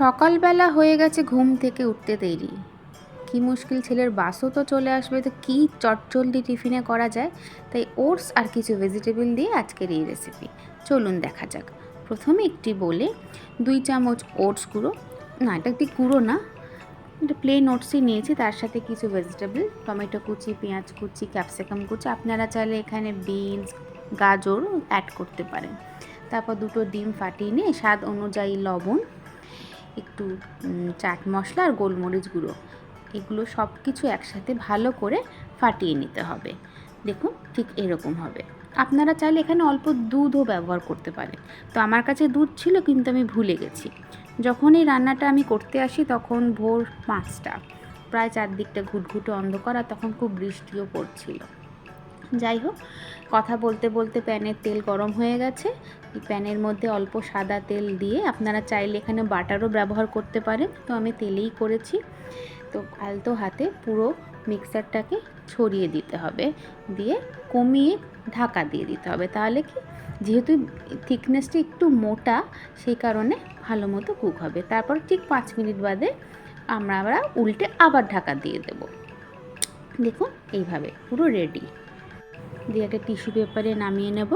সকালবেলা হয়ে গেছে ঘুম থেকে উঠতে দেরি। কি মুশকিল ছেলের বাসও তো চলে আসবে, তো কী চটচলদি টিফিনে করা যায়? তাই ওটস আর কিছু ভেজিটেবল দিয়ে আজকের এই রেসিপি চলুন দেখা যাক। প্রথমে একটি বলে দুই চামচ ওটস গুঁড়ো। না, এটা একটি গুঁড়ো না। এটা প্লেন ওটসই নিয়েছি, তার সাথে কিছু ভেজিটেবল টমেটো কুচি, পেঁয়াজ কুচি ক্যাপসিকাম কুচি। আপনারা চাইলে এখানে বিনস গাজর অ্যাড করতে পারেন। তারপর দুটো ডিম ফাটিয়ে নিয়ে স্বাদ অনুযায়ী লবণ একটু চাট মশলা আর গোলমরিচ গুঁড়ো। এগুলো সব কিছু একসাথে ভালো করে ফাটিয়ে নিতে হবে। দেখুন, ঠিক এরকম হবে। আপনারা চাইলে এখানে অল্প দুধও ব্যবহার করতে পারেন। তো আমার কাছে দুধ ছিল, কিন্তু আমি ভুলে গেছি। যখন এই রান্নাটা আমি করতে আসি, তখন ভোর পাঁচটা। প্রায় চারদিকটা ঘুটঘুটে অন্ধকার আর তখন খুব বৃষ্টিও পড়ছিল। যাই হোক, কথা বলতে বলতে প্যানের তেল গরম হয়ে গেছে। প্যানের মধ্যে অল্প সাদা তেল দিয়ে আপনারা চাইলে এখানে বাটারও ব্যবহার করতে পারেন। তো আমি তেলেই করেছি। তো আলতো হাতে পুরো মিক্সারটাকে ছড়িয়ে দিতে হবে। দিয়ে কমিয়ে ঢাকা দিয়ে দিতে হবে। তাহলে কি? যেহেতু থিকনেসটা একটু মোটা, সেই কারণে ভালো মতো কুক হবে। তারপর ঠিক পাঁচ মিনিট বাদে আমরা আবার উল্টে আবার ঢাকা দিয়ে দেব। দেখুন, এইভাবে পুরো রেডি। দিয়ে একটা টিস্যু পেপারে নামিয়ে নেব।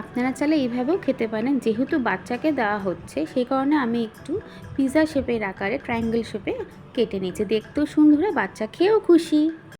আপনারা চাইলে এইভাবেও খেতে পারেন। যেহেতু বাচ্চাকে দেওয়া হচ্ছে, সেই কারণে আমি একটু পিজা শেপের আকারে ট্রায়াঙ্গেল শেপে কেটে নিয়েছি। দেখতেও সুন্দর বাচ্চা খেয়েও খুশি।